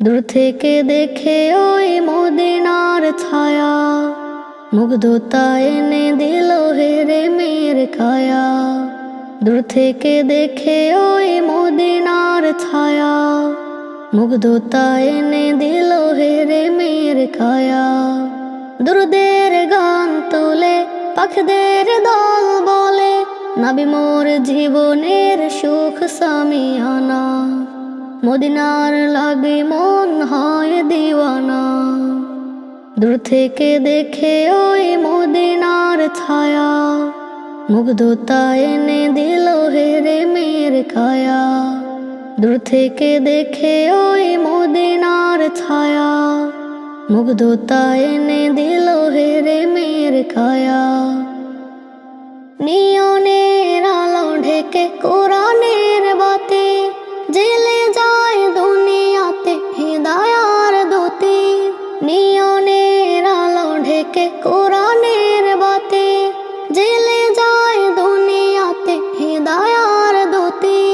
দূর থেকে দেখে ওই মদিনার ছায়া, মুগ্ধতা এনে দিল হেরে মেয়ের কায়া। দূর থেকে দেখে ওই মদিনার ছায়া, মুগ্ধতা এনে দিল হেরে মেয়ের কায়া। দুরুদের গান তোলে, পাখিদের দল বলে, নাবি মোর জীবনের সুখ সামিয়ানা মদিনার লাগে মন হয় দিওয়ানা। দূর থেকে দেখে ওই মদিনার ছায়া। মুগ্ধতা এনে দিল হেরে মেয়ের কায়া দূর থেকে দেখে ওই মদিনার ছায়া। মুগ্ধতা এনে দিল হেরে মেয়ের কায়া নিয়নের আলো ঢেকে কোরআনের কোরআনের বাতি জেলে যায় দুনিয়াতে, হৃদয়ার দুতি।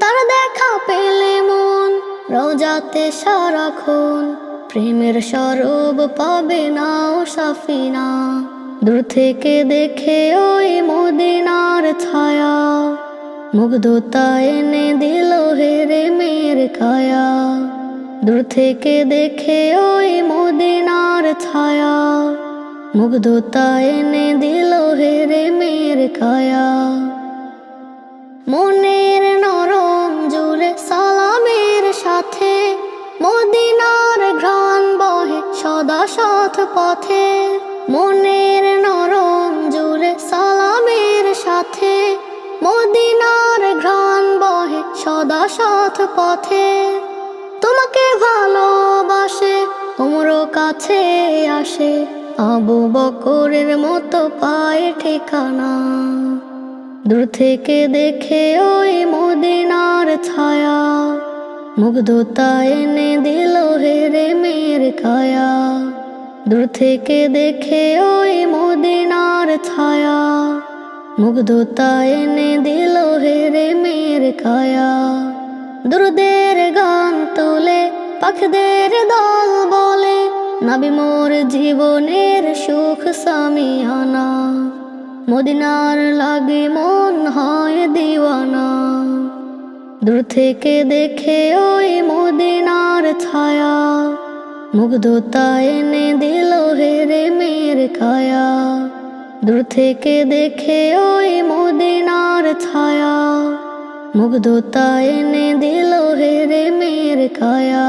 তার দেখা পেলে মন রোজাতে সারাক্ষণ, প্রেমের স্বরূপ পাবে না ও সাফিনা। দূর থেকে দেখে ওই মদিনার ছায়া, মুগ্ধতা এনে দিল হেরে মেয়ের কায়া। দূর থেকে দেখে ওই মদিনার ছায়া। মুগ্ধতা এনে দিল হেরে মেয়ের কায়া মনের নরম জুড়ে সালামের সাথে মদিনার ঘ্রাণ বহে সদা সৎ পথে। মনের নরম জুড়ে সালামের সাথে মদিনার ঘ্রাণ বহে সদা সৎ পথে। তোমাকে ভালোবাসে তোমর কাছে আসে। আবু বকরের মতো পায়ে ঠিকানা। দূর থেকে দেখে ওই মদিনার ছায়া। মুগ্ধতা এনে দিল হেরে মের কায়া দূর থেকে দেখে ওই মদিনার ছায়া। মুগ্ধতা এনে দিল হেরে মের কায়া দুরুদের গান তোলে, পাখদের দল বলে নাবি মোর জীবনের সুখ সামিয়ানা মদিনার লাগে মন হয় দিওয়ানা। দূর থেকে দেখে ওই মদিনার ছায়া। মুগ্ধতা এনে দিল হেরে মেয়ের কায়া দূর থেকে দেখে ওই মদিনার ছায়া। মুগ্ধতা এনে দিল হেরে মেয়ের কায়া